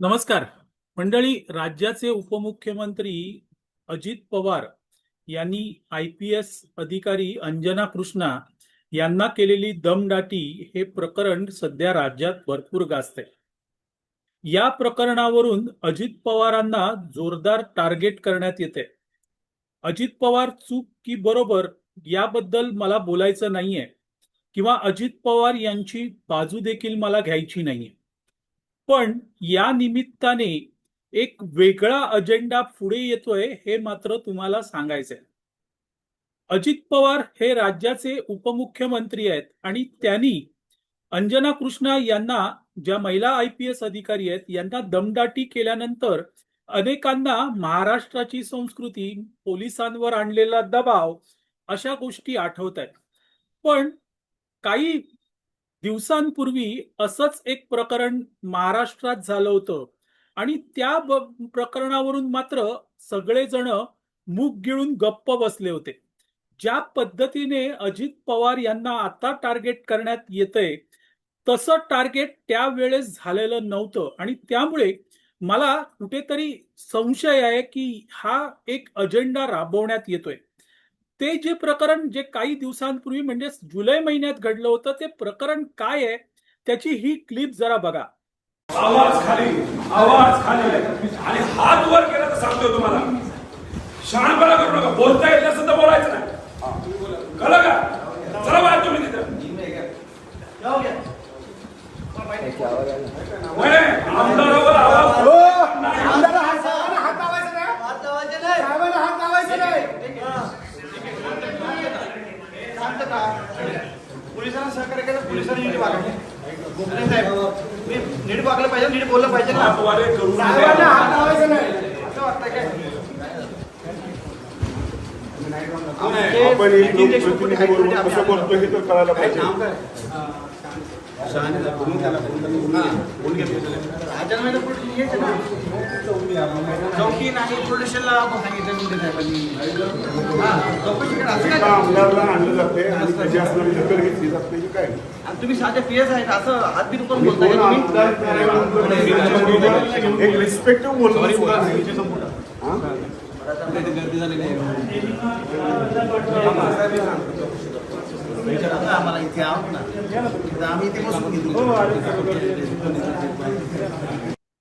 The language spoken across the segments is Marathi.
नमस्कार. मंडळी राज्याचे उपमुख्यमंत्री अजित पवार यांनी आय पी एस अधिकारी अंजना कृष्णा यांना केलेली दमदाटी हे प्रकरण सध्या राज्यात भरपूर गाजते या प्रकरणावरून अजित पवारांना जोरदार टार्गेट करण्यात येते अजित पवार चूक की बरोबर याबद्दल मला बोलायचं नाहीये किंवा अजित पवार यांची बाजू देखील मला घ्यायची नाहीये. पण या निमित्ताने एक वेगळा अजेंडा पुढे येतोय हे मात्र तुम्हाला सांगायचंय. अजित पवार हे राज्याचे उपमुख्यमंत्री आहेत आणि त्यांनी अंजना कृष्णा यांना ज्या महिला आय पी एस अधिकारी आहेत यांना दमदाटी केल्यानंतर अनेकांना महाराष्ट्राची संस्कृती पोलिसांवर आणलेला दबाव अशा गोष्टी आठवत आहेत. पण काही दिवसांपूर्वी असंच एक प्रकरण महाराष्ट्रात झालं होतं. आणि त्या प्रकरणावरून मात्र सगळेजण मूग गिळून गप्प बसले होते. ज्या पद्धतीने अजित पवार यांना आता टार्गेट करण्यात येतंय तसं टार्गेट त्यावेळेस झालेलं नव्हतं. आणि त्यामुळे मला कुठेतरी संशय आहे की हा एक अजेंडा राबवण्यात येतोय. ते जे प्रकरण जे काही दिवसांपूर्वी म्हणजे जुलै महिन्यात घडलं होतं ते प्रकरण काय आहे त्याची ही क्लिप जरा बघा. आवाज खाली आवाज खाली. आणि हात वर केला तर सांगतो तुम्हाला. शहाणपणा करू नका. बोलता येत नसेल तर बोलायचं नाही कळलं का चला बाहेर तुम्ही तिथं होय, आमदारावर आवाज आमदार हात साहेबांना हात लावायचा नाही. साहेबांना हात लावायचा नाही. शांत का? पोलिसांना सहकार्य केलं पोलिसांनी नीट वागायचे गोखले साहेब मी नीट वागलं पाहिजे नीट बोललं पाहिजे ना साहेबांना नका हात लावायचा नाही असं वाटतंय काय आपण हे? राजांना पोलीस यायचे ना. चौकी नाही पोलिसला आपण सांगितलं मुंडे साहेबांनी हा, चौकशी करा असं काय एका आमदारला आणलं जाते आणि त्याची असणारी दखल घेतली जात नाही की काय? आणि तुम्ही साधे पीएस आहेत असं करून मी बोलताय तुम्ही? एक रिस्पेक्टिव्ह बोलणं सुद्धा नाही. हा? आता आम्हाला इथे आहोत ना. इथं आम्ही इथे बसून घेतो.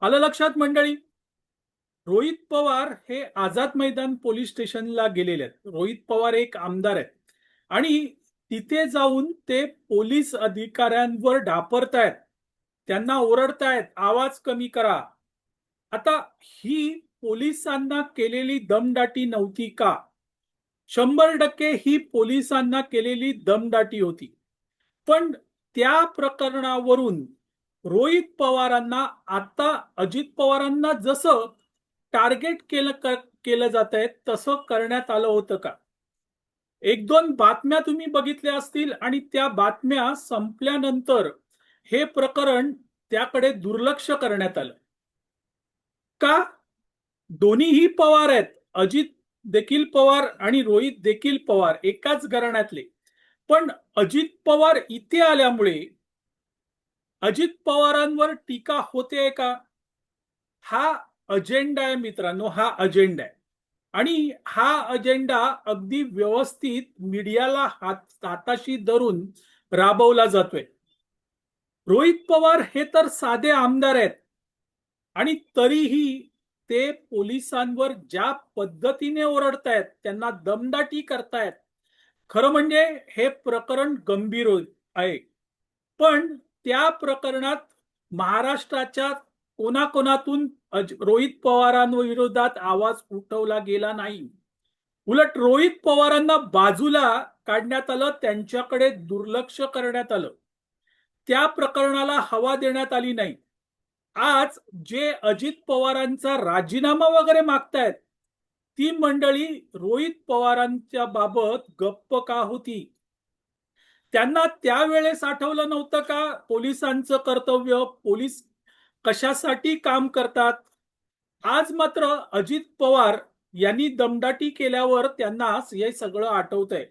आलं लक्षात मंडळी? रोहित पवार हे आझाद मैदान पोलीस स्टेशनला गेलेले आहेत. रोहित पवार एक आमदार आहेत. आणि तिथे जाऊन ते पोलीस अधिकाऱ्यांवर ढापरतायत. त्यांना ओरडतायत आवाज कमी करा. आता ही पोलिसांना केलेली दमदाटी नव्हती का? शंभर टक्के ही पोलिसांना केलेली दमदाटी होती. पण त्या प्रकरणावरून रोहित पवारांना आता अजित पवारांना जसं टार्गेट केलं केलं जात आहे तसं करण्यात आलं होतं का? एक दोन बातम्या तुम्ही बघितल्या असतील आणि त्या बातम्या संपल्यानंतर हे प्रकरण त्याकडे दुर्लक्ष करण्यात आलं. का? दोन्हीही पवार आहेत. अजित देखील पवार आणि रोहित देखील पवार एकाच घराण्यातले. पण अजित पवार इथे आल्यामुळे अजित पवारांवर टीका होते का? हा अजेंडा आहे मित्रांनो हा अजेंडा आहे. आणि हा अजेंडा अगदी व्यवस्थित मीडियाला हात हाताशी धरून राबवला जातोय. रोहित पवार हे तर साधे आमदार आहेत. आणि तरीही ते पोलिसांवर ज्या पद्धतीने ओरडतायत त्यांना दमदाटी करतायत. खरं म्हणजे हे प्रकरण गंभीर आहे. पण त्या प्रकरणात महाराष्ट्राच्या कोणाकोणातून रोहित पवारांविरोधात आवाज उठवला गेला नाही. उलट रोहित पवारांना बाजूला काढण्यात आलं त्यांच्याकडे दुर्लक्ष करण्यात आलं. त्या प्रकरणाला हवा देण्यात आली नाही. आज जे अजित पवारांचा राजीनामा वगैरे मागतायत ती मंडळी रोहित पवारांच्या बाबत गप्प का होती? त्यांना त्यावेळेस आठवलं नव्हतं का पोलिसांचं कर्तव्य? पोलीस कशासाठी काम करतात? आज मात्र अजित पवार यांनी दमदाटी केल्यावर त्यांना हे सगळं आठवतंय.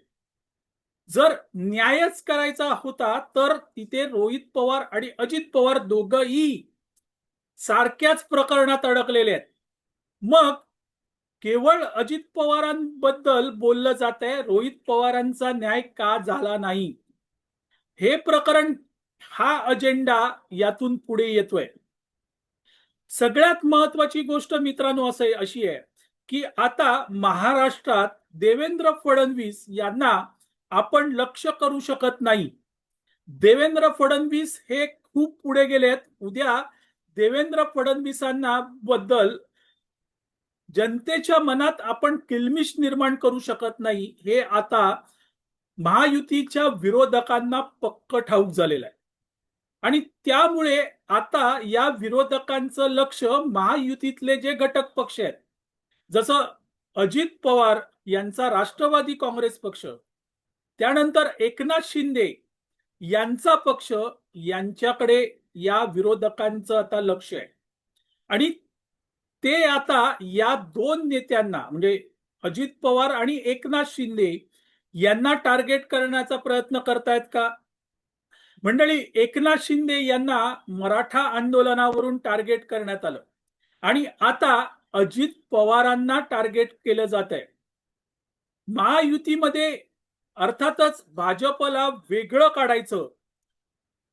जर न्यायच करायचा होता तर तिथे रोहित पवार आणि अजित पवार दोघंही सारख्याच प्रकरणात अडकलेले आहेत. मग केवळ अजित पवारांबद्दल बोललं जात आहे रोहित पवारांचा न्याय का झाला नाही? हे प्रकरण हा अजेंडा यातून पुढे येतोय. सगळ्यात महत्वाची गोष्ट मित्रांनो असं अशी आहे की आता महाराष्ट्रात देवेंद्र फडणवीस यांना आपण लक्ष करू शकत नाही. देवेंद्र फडणवीस हे खूप पुढे गेलेत. उद्या देवेंद्र फडणवीसांना बद्दल जनतेच्या मनात आपण किलमिश निर्माण करू शकत नाही. हे आता महायुतीच्या विरोधकांना पक्क ठाऊक झालेलं आहे. आणि त्यामुळे आता या विरोधकांचं लक्ष महायुतीतले जे घटक पक्ष आहेत जसं अजित पवार यांचा राष्ट्रवादी काँग्रेस पक्ष त्यानंतर एकनाथ शिंदे यांचा पक्ष यांच्याकडे या विरोधकांचं आता लक्ष आहे. आणि ते आता या दोन नेत्यांना म्हणजे अजित पवार आणि एकनाथ शिंदे यांना टार्गेट करण्याचा प्रयत्न करतायत का? मंडळी एकनाथ शिंदे यांना मराठा आंदोलनावरून टार्गेट करण्यात आलं. आणि आता अजित पवारांना टार्गेट केलं जात आहे. महायुतीमध्ये अर्थातच भाजपला वेगळं काढायचं.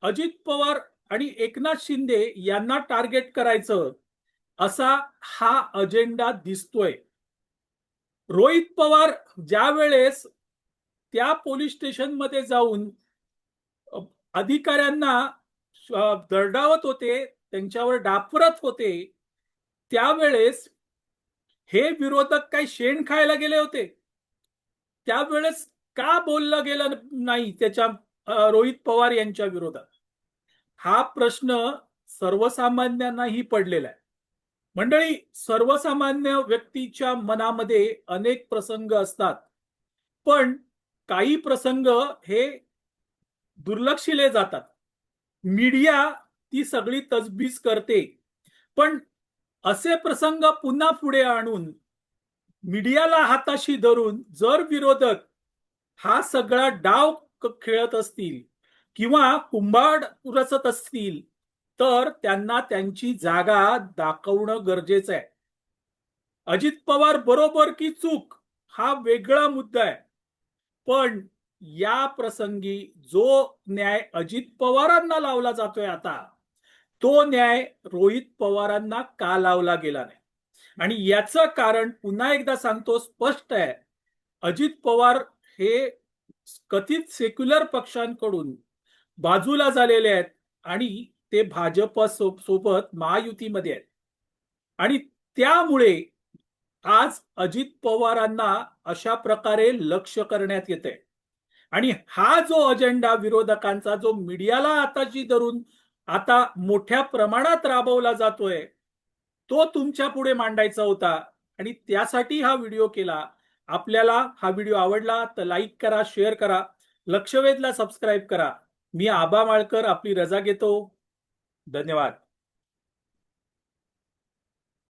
अजित पवार आणि एकनाथ शिंदे यांना टार्गेट करायचं असा हा अजेंडा दिसतोय. रोहित पवार ज्या वेळेस त्या पोलीस स्टेशनमध्ये जाऊन अधिकाऱ्यांना दरडावत होते त्यांच्यावर डापरत होते. त्यावेळेस हे विरोधक काही शेण खायला गेले होते. त्यावेळेस का बोललं गेलं नाही त्याच्या रोहित पवार यांच्या विरोधात? हा प्रश्न सर्वसामान्यांनाही पडलेला आहे. मंडळी सर्वसामान्य व्यक्तीच्या मनामध्ये अनेक प्रसंग असतात. पण काही प्रसंग हे दुर्लक्षिले जातात. मीडिया ती सगळी तजबीज करते. पण असे प्रसंग पुन्हा पुढे आणून मीडियाला हाताशी धरून जर विरोधक हा सगळा डाव खेळत असतील किंवा कुंभाड रचत असतील तर त्यांना त्यांची जागा दाखवणं गरजेचं आहे. अजित पवार बरोबर की चूक हा वेगळा मुद्दा आहे. पण या प्रसंगी जो न्याय अजित पवारांना लावला जातोय आता तो न्याय रोहित पवारांना का लावला गेला नाही? आणि याचं कारण पुन्हा एकदा सांगतो स्पष्ट आहे. अजित पवार हे कथित सेक्युलर पक्षांकडून बाजूला झालेले आहेत आणि ते भाजप सो- सोबत महायुतीमध्ये आहेत. आणि त्यामुळे आज अजित पवारांना अशा प्रकारे लक्ष करण्यात येते आणि हा जो अजेंडा विरोधकांचा जो मीडियाला आताची धरून आता मोठ्या प्रमाणात राबवला जातोय तो तुमच्यापुढे मांडायचा होता. आणि त्यासाठी हा व्हिडिओ केला. आपल्याला हा व्हिडिओ आवडला तर लाईक करा शेअर करा लक्षवेधला सबस्क्राईब करा. मी आबा माळकर आपली रजा घेतो. धन्यवाद.